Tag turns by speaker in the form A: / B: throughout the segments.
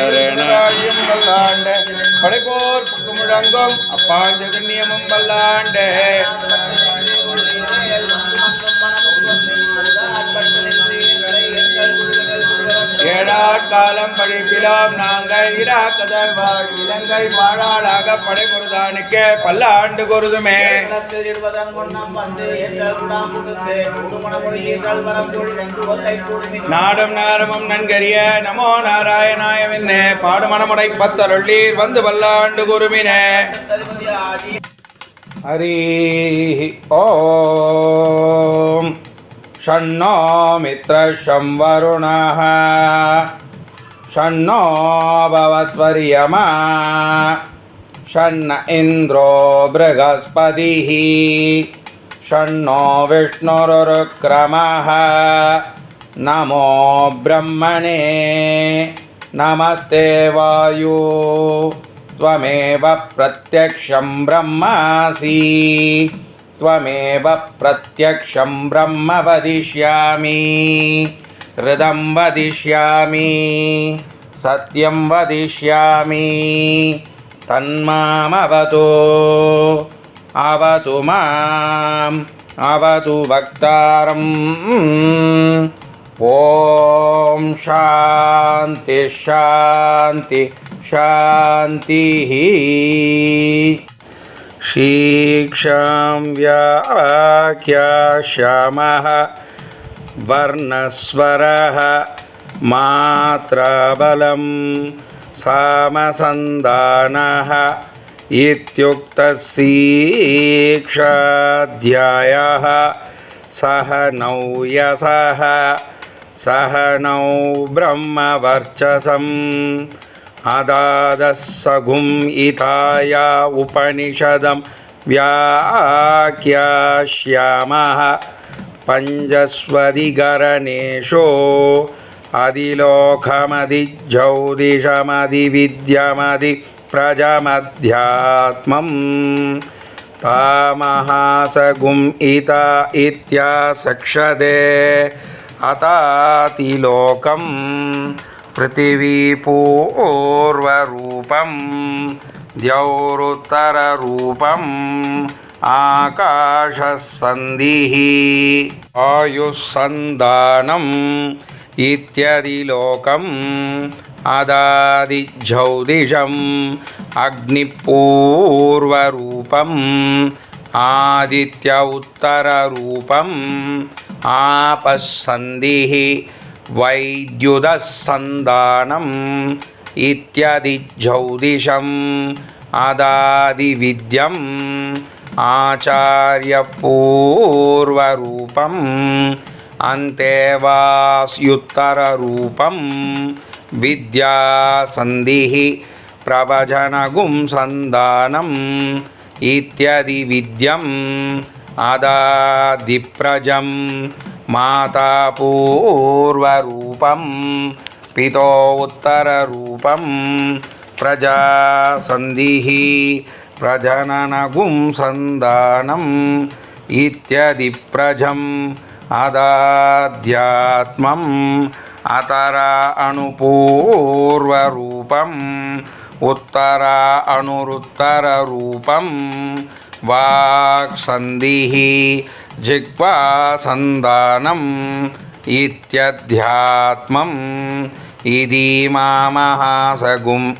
A: அலங்கரியும் வல்லாண்ட படைப்போர் book முழங்கும். அப்பாஞ்ச கண்ணியமும் வல்லாண்ட. பழிப்பிலாம் நாங்கள் இராக்கதர் வாழ் இலங்கை மாளாளாக படைபொருதானுக்கே பல்லாண்டு கொருதுமே நாடும் நேரமும் நன்கரிய நமோ நாராயணாயவின்னே பாடுமணமுடை பத்தருள்ளீர் வந்து பல்லாண்டு குருமினே ஹரி ஓம். ஷண்ணோ மித்ரஷம் வருணः षण्णो भवत्वर्यमा। इन्द्रो बृहस्पतिः। षण्णो विष्णुरुक्रमः। नमो ब्रह्मणे। नमस्ते वायु। त्वमेव प्रत्यक्षं ब्रह्मासि। त्वमेव प्रत्यक्षं ब्रह्म वदिष्यामि हृदं वदिष्यामि सत्यं वदिष्यामि तन्मामवतु अवतु माम् अवतु वक्तारम् ॐ शान्ति शान्ति शान्तिः शीक्षां व्याख्याश्यामः वर्णस्वरः వర్ణస్వరः మాత్రాబలం సామసందానः ఇత్యుక్తశీక్షాధ్యాయः సహ నౌయసः సహ నౌ బ్రహ్మవర్చసం అదాదస్సగుం ఇతాయ ఉపనిషదం వ్యాఖ్యాశ్యామः पञ्चस्वदिगरणेषु अधिलोकमधिज्यौतिषमधिविद्यमधि प्रजमध्यात्मम् तामहासगुम् इता इत्यासक्षते अतातिलोकं पृथिवीपूर्वरूपं द्यौरुत्तररूपम् ఆకాశసంధిః ఆయుస్సందానం ఇత్యది లోకం అదాది జౌదిషం అగ్నిపూర్వరూపం ఆదిత్య ఉత్తర ఉత్తరరూపం ఆపస్సంధి వైద్యుదస్సందానం ఇత్యది జౌదిషం అదాది విద్యం आचार्यपूर्वरूपम् अन्तेवास्युत्तररूपं विद्यासन्धिः प्रवचनगुं सन्धानम् इत्यदिविद्यम् अदादिप्रजं मातापूर्वरूपं पितो उत्तररूपं प्रजासन्धिः प्रजननगुं सन्धानम् इत्यदिप्रजम् अदाध्यात्मम् अतरा अणुपूर्वरूपम् उत्तरा अणुरुत्तररूपं वाक्सन्धिः जिह्वासन्धानम् इत्यध्यात्मम् इति मामहासगुम्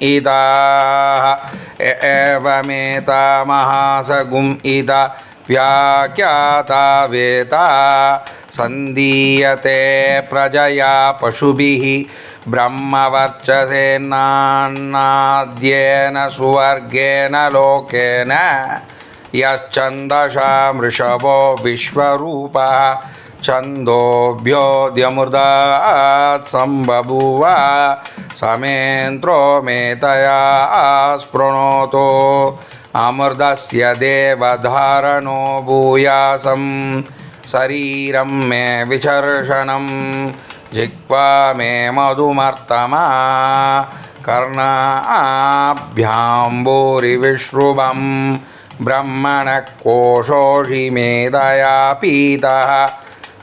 A: एवमेतामहासगुम् इदा। व्याख्याता वेता। सन्दीयते प्रजया पशुभिः। ब्रह्मवर्चसेन्नाद्येन सुवर्गेण लोकेन। यच्छन्दशा वृषभो विश्वरूपः। छन्दोभ्योऽद्यमृदात् सम्बभूव। समेन्द्रो मेतया स्पृणोतो। अमृतस्य देवधारणो भूयासं। शरीरं मे विचर्षणं। जिह्वा मे मधुमर्तमा। ब्रह्मणः कोशोषि मेदया पीतः।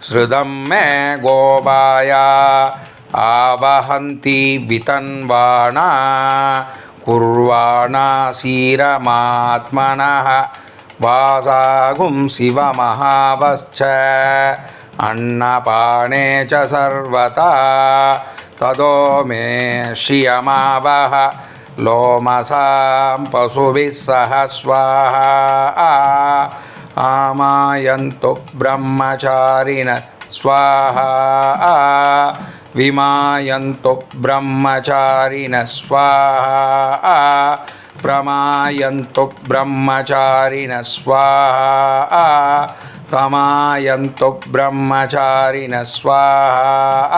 A: श्रुतं मे गोपाया। आवहन्ति वितन्वाणा। कुर्वाणा क्षीरमात्मनः वासागुं शिवमहावश्च। अन्नपाने च सर्वथा। ततो मे श्रियमावह लोमसां पशुभिः सह स्वाहा ఆమాయంతు బ్రహ్మచారిణ స్వాహ. విమాయంతు బ్రహ్మచారిణ స్వాహ. ప్రమాయంతు బ్రహ్మచారిణ స్వాహ. తమాయంతు బ్రహ్మచారిణ స్వాహ.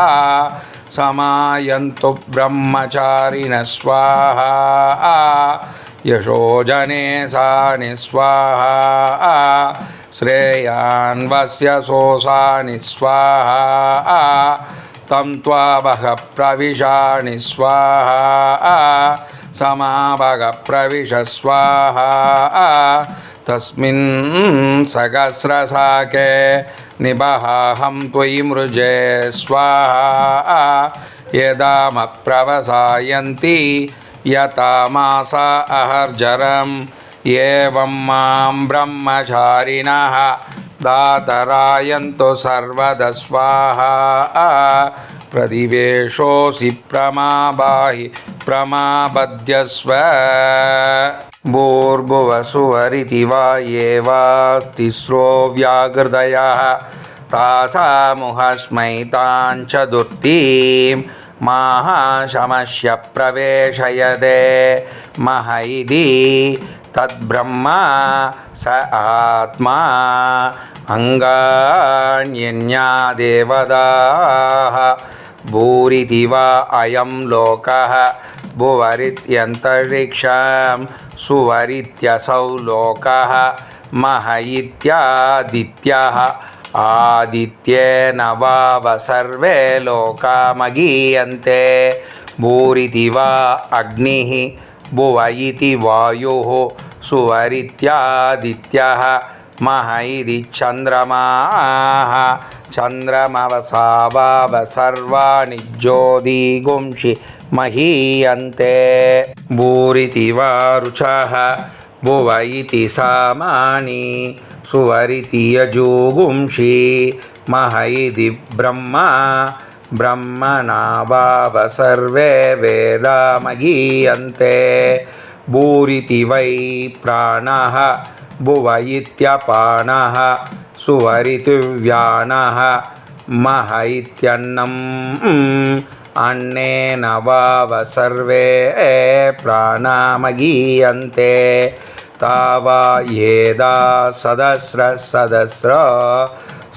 A: సమాయంతు బ్రహ్మచారిణ స్వాహ. यशोजने सानि स्वाहा। श्रेयान्वस्य सोऽसानि स्वाहा। तं त्वावह प्रविशानि स्वाहा। समावग प्रविश स्वाहा तस्मिन् सहस्रशाके निबहाहं त्वयि मृजे स्वाहा। यदामप्रवसायन्ति यतामासा अहर्जरम्, एवं माँ ब्रह्मचारिणः दातरायन्तु सर्वदा स्वाहा प्रतिवेशोऽसि प्रमाबाहि प्रमाबध्यस्व भूर्भुवसुवरिति वा व्याहृदयः तासामुहस्मै ताञ्चतुर्थीं మాహాశమస్య ప్రవేశయదే మహ ఇది తద్బ్రహ్మ స ఆత్మా అంగాణ్యన్యాదేవదా భూరితి వా అయం లోక భువరిత్యంతరిక్షం సువరిత్యసౌ లోక మహ ఇత్యాదిత్య आदित्येन वाव सर्वे लोका मगीयन्ते भूरिति वा अग्निः भुव इति वायुः सुवरित्यादित्यः मह इति चन्द्रमाः चन्द्रमवसावाव सर्वाणि ज्योतिगुंषि महीयन्ते भूरिति वा रुचः भुव इति सामानि सुवरिति यजोगुंषि मह इति ब्रह्मा ब्रह्मणा वाव सर्वे वेदा मगीयन्ते भूरिति वै प्राणः भुव इत्यपानः सुवरितुव्यानः मह इत्यन्नम् अन्नेन वाव सर्वे प्राणामगीयन्ते तावा येदा सदस्र सदस्र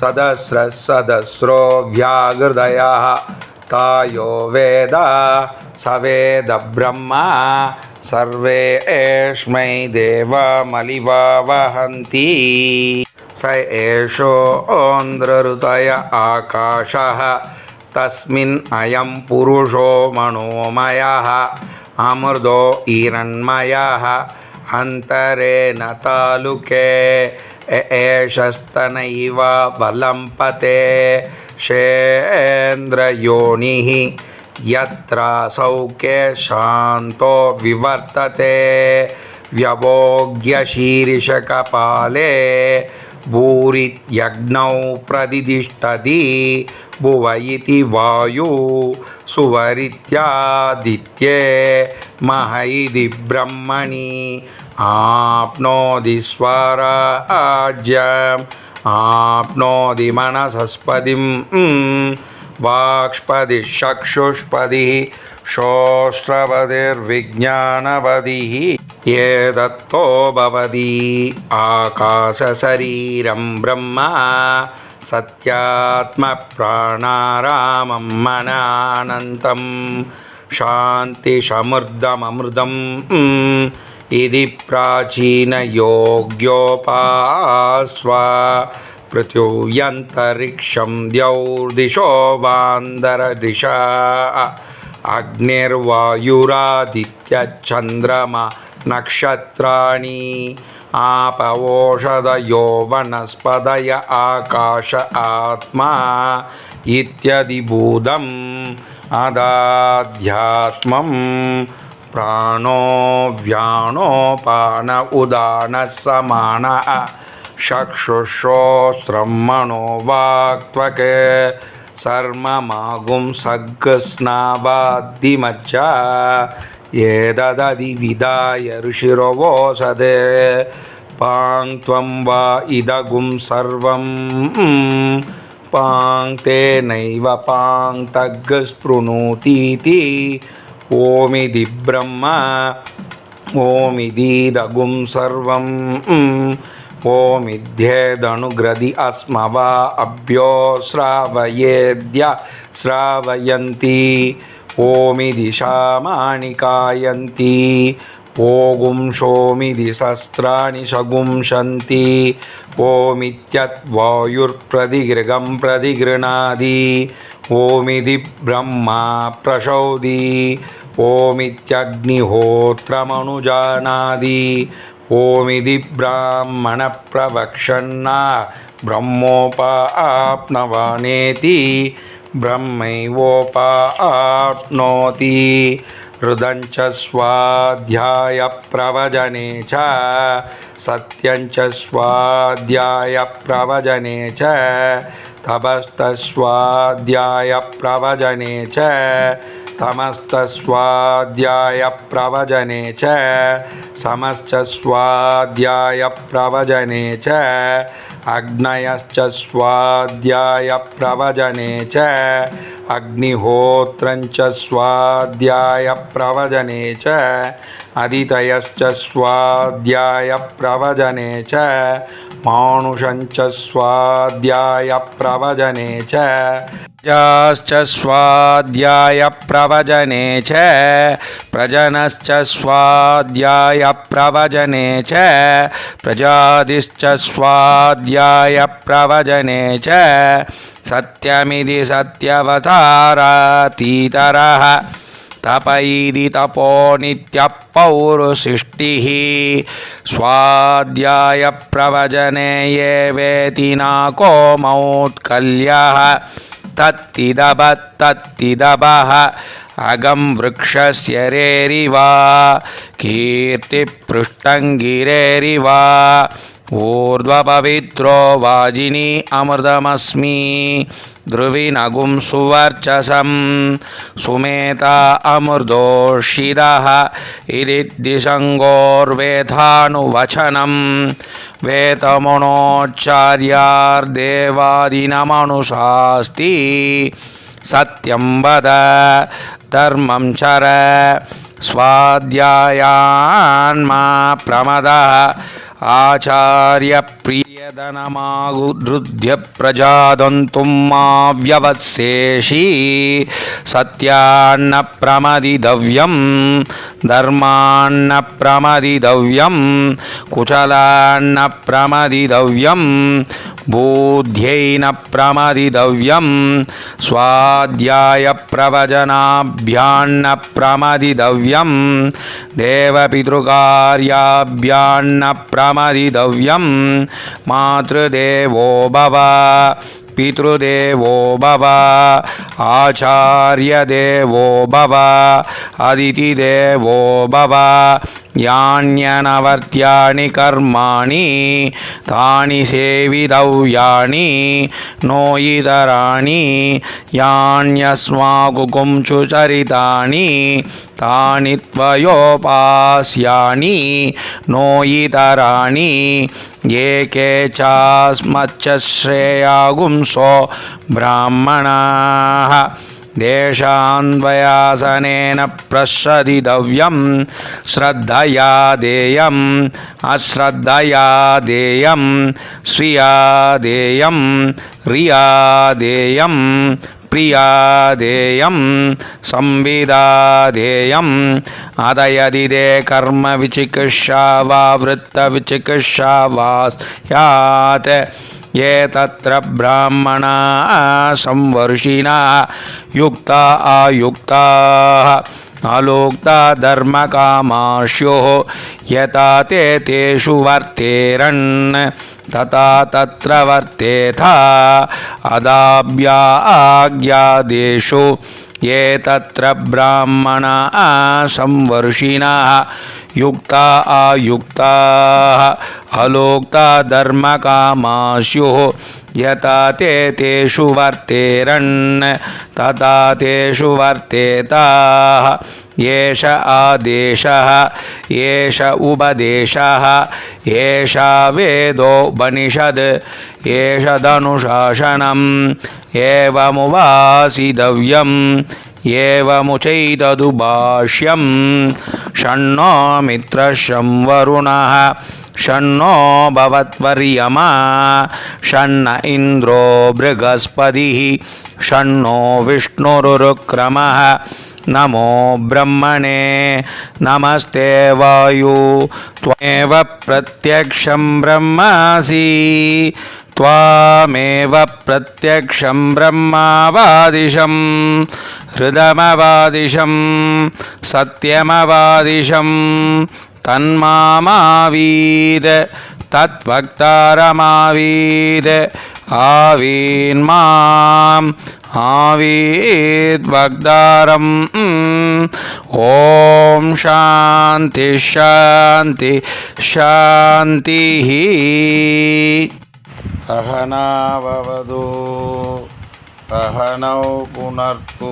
A: सदस्र सदस्रो व्याहृदयः तायो वेद स वेद ब्रह्मा सर्वे एष्मै देवमलिवा वहन्ति स एषोन्द्रऋतय आकाशः तस्मिन् अयं पुरुषो मनोमयः अमृतो हिरण्मयः ಅಂತರೇನ ತಾಲುಕೆ एषस्तन इव बलं पते। शेन्द्रयोनिः यत्र सौख्ये शान्तो विवर्तते। व्यवोग्यशीर्षकपाले भूरित्यग्नौ प्रतिष्ठति भुव वायु सुवरित्यादित्ये मह इति ब्रह्मणि, आप्नोति स्वराज्यम्, आप्नोति मनसस्पतिं वाक्ष्पतिः, चक्षुष्पतिः श्रोष्ट्रपतिर्विज्ञानपतिः एतत्तो भवति आकाशशरीरं ब्रह्म सत्यात्मप्राणारामं मनानन्तं शान्तिसमृद्धममृतम् इति प्राचीनयोग्योपास्व पृथिव्यन्तरिक्षं द्यौर्दिशो वान्दरदिशा अग्निर्वायुरादित्यचन्द्रमा नक्षत्राणि आपवोषधयो वनस्पतय आकाश आत्मा इत्यदिभूतम् अदाध्यात्मं प्राणो व्याणोपान उदानः समानः चक्षुषोस्त्रं मनो वाक्त्वक् सर्ममागुं ఏదదది విదాయ ఋషిరవో సదే పాంగ్ త్వం వా ఇదగుం సర్వం. పాంగ్ తే నైవ పాంగ్ తగ్ స్పృణోతీతి ఓమిది బ్రహ్మ ఓమిదీదగుం సర్వం. ఓమిధ్యేదనుగ్రది అస్మవా అభ్యో శ్రావయేద్య శ్రావయంతి. ஓமி திசாமாணிகாயந்தி ஓகும் சோமிதி சஸ்திராணி சகும்சந்தி ஓமித்யத் வாயுர்பிரதிகிருகம் பிரதிகிருணாதி ஓமிதி பிரம்மா பிரசௌதி ஓமித்யக்னிஹோத்திரமனுஜானாதி ஓமிதி பிராமண பிரவக்ஷன்னா பிரம்மோபா ஆப்னவானேதி ब्रह्मैवोपाप्नोति। हृदञ्च स्वाध्यायप्रवचने च। सत्यञ्च स्वाध्यायप्रवचने च। तपस्तस्वाध्यायप्रवचने च। तमस्तस्वाध्यायप्रवचने च। समश्च स्वाध्यायप्रवचने च। अग्नयश्च स्वाध्यायप्रवचने च अग्निहोत्रञ्च स्वाध्यायप्रवचने च अदितयश्च स्वाध्यायप्रवचने च मानुषञ्च स्वाध्यायप्रवचने च जाश्च स्वाध्यायप्रवचने च प्रजनश्च स्वाध्यायप्रवचने च प्रजातिश्च स्वाध्यायप्रवचने च सत्यमिति सत्यवतारातीतरः तपैदि तपो नित्यपौरुसृष्टिः स्वाध्यायप्रवचने ये वेति नाको मौत्कल्यः தத்திதப தத்திதபஹ அகம் விரக்ஷரேரிவா கீர்த்தி பிருஷ்டங்கிரேரிவா ऊर्ध्वपवित्रो वाजिनी अमृतमस्मि ध्रुविनगुं सुवर्चसं सुमेता अमृतोषिदः इति दिशङ्गोर्वेथानुवचनं वेतमनोच्चार्यार्देवादिनमनुषास्ति सत्यं वद धर्मं चर स्वाध्यायान्मा प्रमदः आचार्यप्रिय यदनमागुद्धृत्य प्रजादन्तुं मा सत्यान्न प्रमदिदव्यं धर्मान्न प्रमदिदव्यं कुशलान्न प्रमदिदव्यं बोध्यैन स्वाध्याय स्वाध्यायप्रवचनाभ्यान्न प्रमदिदव्यं देवपितृकार्याभ्यान्न प्रमदिदव्यं మాతృదేవో భవ పితృదేవో భవ ఆచార్యదేవో భవ అదితిదేవో భవ యాణ్యనవర్త్యాని కర్మాణి తాని సేవితవ్యాని నోయితరాణి యాణ్యస్మాకు చరితాని తాని త్వయోపాస్యాని నోయితరాణి ఏకే చాస్మచ్చశ్రేయాగుంసో బ్రాహ్మణా देशान्वयासनेन प्रसदितव्यं श्रद्धया देयम् अश्रद्धया देयं श्रिया देयं रिया देयं प्रिया देयं संविदा देयम् अदयदि दे कर्म विचिकित्सा वा वृत्तविचिकित्सा वा स्यात् ये तत्र ब्राह्मणा संवर्षिणा युक्ता आयुक्ताः अलोक्ता धर्मकामाश्योः यथा ते तेषु वर्तेरन् तथा तत्र वर्तेथा अदाभ्या आज्ञादेषु ये तत्र ब्राह्मणाः संवर्षिणः युक्ता आयुक्ताः अलोक्ता धर्मकामास्युः यथा ते तेषु वर्तेरन्, तथा तेषु वर्तेताः। एष आदेशः, एष उपदेशः, एषा वेदोपनिषद् एषदनुशासनम् एवमुवासितव्यम्। एवमुचैतदुभाष्यं षण्णो मित्रशं वरुणः षण्णो भवत्वर्यमा षण्ण इन्द्रो बृहस्पतिः षण्णो विष्णुरुक्रमः नमो ब्रह्मणे नमस्ते वायु त्वमेव प्रत्यक्षं ब्रह्मासि त्वामेव प्रत्यक्षं ब्रह्मावादिशं हृदमवादिशं सत्यमवादिशं तन्मामावीद तद्वक्तारमावीद आवीन्माम् आवीद्वक्तारम् ॐ शान्ति शान्ति शान्तिः सहनाववतु सहनौ पुनर्तु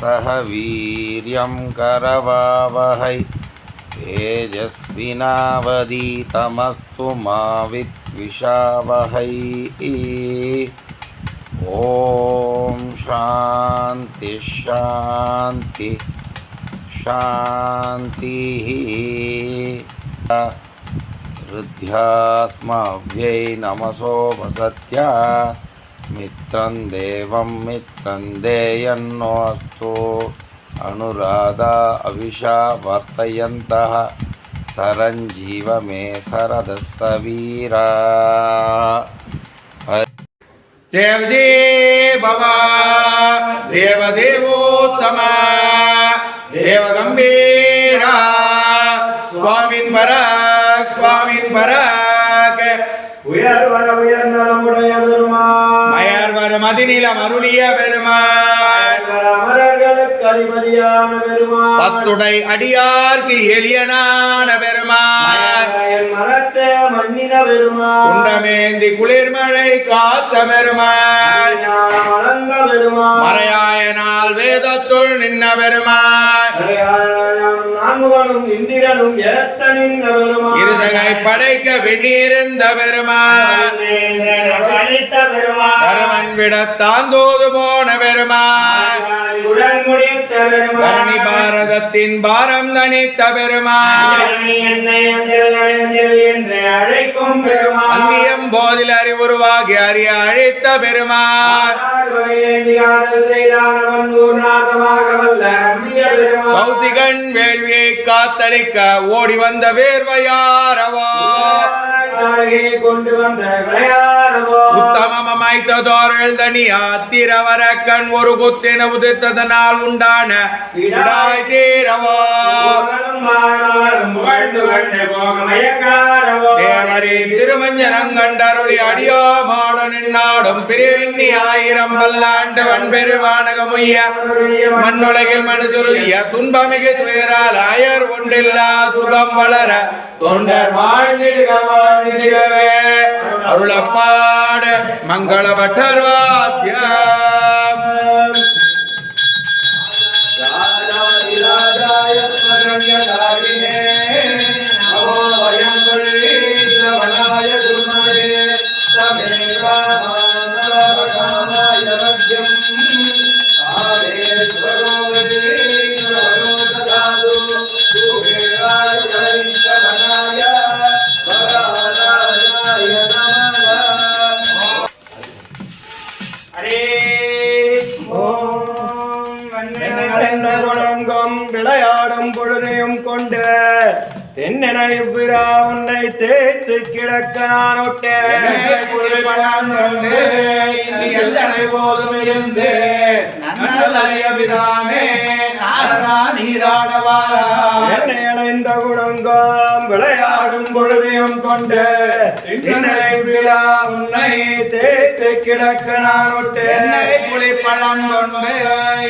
A: सह वीर्यं करवावहै तेजस्विनावदीतमस्तु मा विद्विषावहै ॐ शान्ति शान्ति शान्तिः हृद्यास्मव्यै नमसोपसत्या मित्रं देवं मित्रं देयन्नोऽस्तु। अनुराधा अविशा वर्तयन्तः। सरञ्जीव मे सरदः सवीरा। देवदे भवा। देवदेवोत्तमा। देवगम्भीरा। மராக. உயர் வர உயர்
B: நலமுடைய பெருமா மயர்
A: வரும் அதிநிலம் அருளிய
B: பெருமா
A: பத்துடை அடியார்க்கு எளியனான பெருமாள்
B: என் மனத்தை மன்னின பெருமாள்
A: குன்றமேந்தி குளிர்மழை காத்த பெருமாள்
B: ஞான வளர்ந்த பெருமாள்
A: மறையாய நாள் வேதத்துள் நின்ன பெருமாள்
B: நான்முகனும் இந்திரனும் ஏத்த நின்ற பெருமாள்
A: இருதகை படைக்க வெந்நீர்ந்த பெருமாள்
B: அளித்த பெருமாள்
A: கரவன் விடத்தாந்தோது போன பெருமாள்
B: உடன்
A: பரணி பாரதத்தின் பாரம் தனித்த
B: என்று அழைக்கும் பெருமாள்
A: அந்தியம் போதில் அறிவுருவாகி அறிய அழைத்த பெருமாள் கௌசிகன் வேள்வியை காத்தளிக்க ஓடி வந்த வேர்வையாரவோ.
B: கொண்டு வந்த விளையாடவோ
A: உத்தமம் அமைத்ததோரல் தனி ஆத்திரவர கண் ஒரு குத்தின உதிர்த்ததனால் உண்டான விடாய் தீரவோ.
B: புகழ்ந்து
A: திருமஞ்சனம் கண்டருளி அடியோ மாட நின்னாடும் பிரிவின்னி ஆயிரம் பல்லாண்டு வன்பெருவானகமுய்ய மண்ணுலகில் மனுதுருகிய துன்பமிகு துயரால் ஆயர் ஒன்றில்லா சுகம் வளர தொண்டர் வாழ்ந்திடுக வாழ்ந்திடுகவே. அருளப்பாடு மங்கள பட்டர்
B: இவ்விரா உன்னை தேய்த்து கிடக்க நான் விட்டேன்
C: நாரணா நீராடவாரா?
B: என்னை அடைந்த குணங்காம் விளையாடும் பொழுதையும் கொண்டு இன்னலை விழா உன்னை தேய்த்து கிடக்க நான்
C: என்னை கொண்டு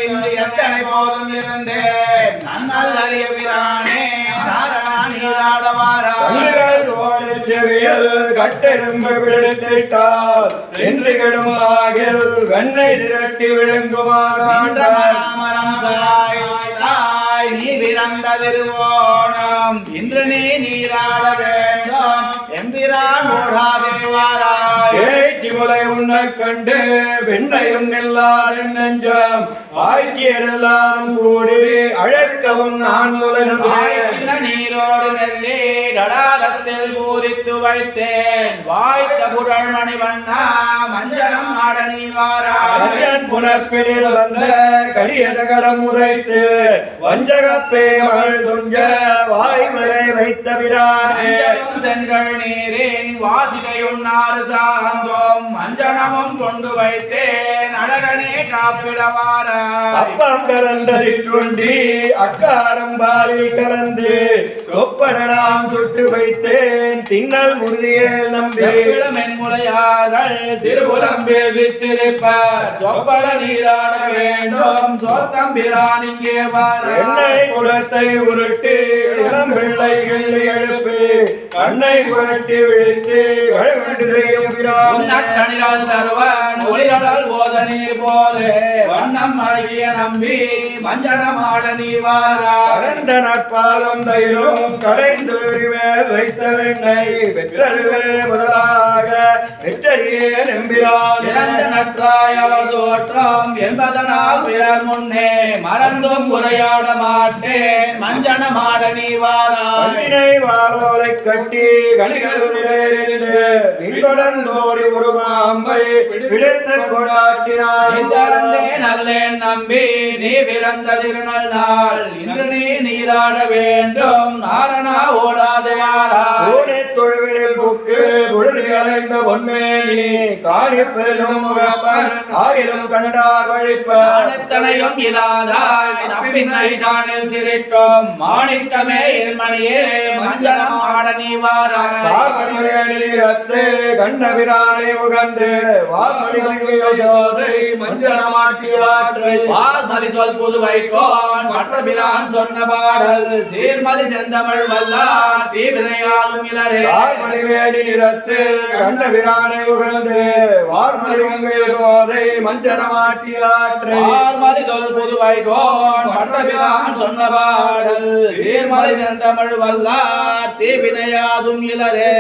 C: இன்று எத்தனை போதும் இருந்தேன் நன்னல் அறிய
B: கட்டெரும்பு விழுத்திட்டால் சென்று கெடுமாகில் வெண்ணை திரட்டி விழுங்குமா
C: நீ பிறந்த திருவோணம் இன்று நீ நீராட வேண்டும். எம்பிரான் ஓடாதேவாராய்
B: ஏச்சி முலை உன்னை கண்டு வெண்ணையும் நில்லாது நெஞ்சம். ஆட்சியரெல்லாம் கூடி அழைக்கவும் நான்
C: ஆய்ச்சில நீரோடு நெல்லி தடாகத்தில் பூரித்து வைத்தேன். வாய்த்த புகழ் மணிவண்ணா மஞ்சனம் ஆட நீ வாராய்.
B: புனப்பினில் வந்த கடியதகடம் உதைத்து வஞ்சகப்பே மகள் துஞ்ச வாய்மலை வைத்த பிரானே
C: செங்கல் நீரின் வாசிகையும் நாறு சார்ந்தோம். மஞ்சனமும் கொண்டு வைத்தேன் அழகனே காப்பிடவாராய்
B: அப்பம் கலந்த சிற்றுண்டி அக்காரம் பாலில் கலந்து சொப்படனாம் சுட்டு வைத்தேன். தின்னல் முருகியே நம்பி.
C: மென்முலையார்கள் சிறுபுறம் பேசி சிரிப்பார் சொப்பட நீராட வேண்டும் சொத்தம் பிரான் இங்கே வாராய்
B: என்னை குடத்தை உருட்டி இளம் பிள்ளைகள் எழுப்பி கண்ணை புரட்டி விழித்து வழிபட்டு செய்யும் பிரானே.
C: உன்னட்டணிலால் தருவன் ஒளிரலால் போத நீர் போலே. வண்ணம் அழகிய நம்பி மஞ்சனமாட நீ வாராய்
B: கரண்ட நட்பாலும் தயிரும் கடைந்து மேல் வைத்த வெண்ணெய் வெற்றருவே முதலாக வெற்றறியே நம்பிரானே.
C: நற்றாய் அவர் தோற்றம் என்பதனால் பிறர் முன்னே மறந்தும் உரையாட மாட்டேன் மஞ்சனமாட நீ வாராய்.
B: கண்ணினை வாரோலை கட்டி பின்தொடர்ந்தோடி ஒரு பாம்பை பிடித்து கொண்டாட்டினார்
C: நல்லேன் நம்பி நீ பிறந்த திருநல் நாள். இன்று நீ நீராட வேண்டும் நாரணா ஓடாது
B: தொழுவினில் புக்கு புழுதி அலைந்த பொன்மேனி காணி பெரும் முகப்பன் ஆயிரம் கண்டார்
C: இல்லாதாய் நப்பின்னை தானில் சிரிக்கும் மாணிக்கமே எல்மணியே மஞ்சனம் ஆட நீ வாராய்
B: பார்மணியத்து கண்டபிரானை உகந்து வார்மணி யோதை மஞ்சனமாட்டியாற்றை
C: வார்மலி சொல் புதுவைக்கோன் மற்ற பிரான் சொன்ன பாடல் சீர்மலி செந்தமிழ் வல்லார் தீவினையாலும் இளரே.
B: வார்மணி வேடி நிறத்து கண்டபிரானை உகந்து வார்மணி யோதை மஞ்சனமாட்டியாற்றை
C: வார்மலி சொல் புதுவைக்கோன் மற்ற பிரான் சொன்ன பாடல். சீர்மலி செந்தமிழ் வல்லார் தீவினையாதும் இளரே.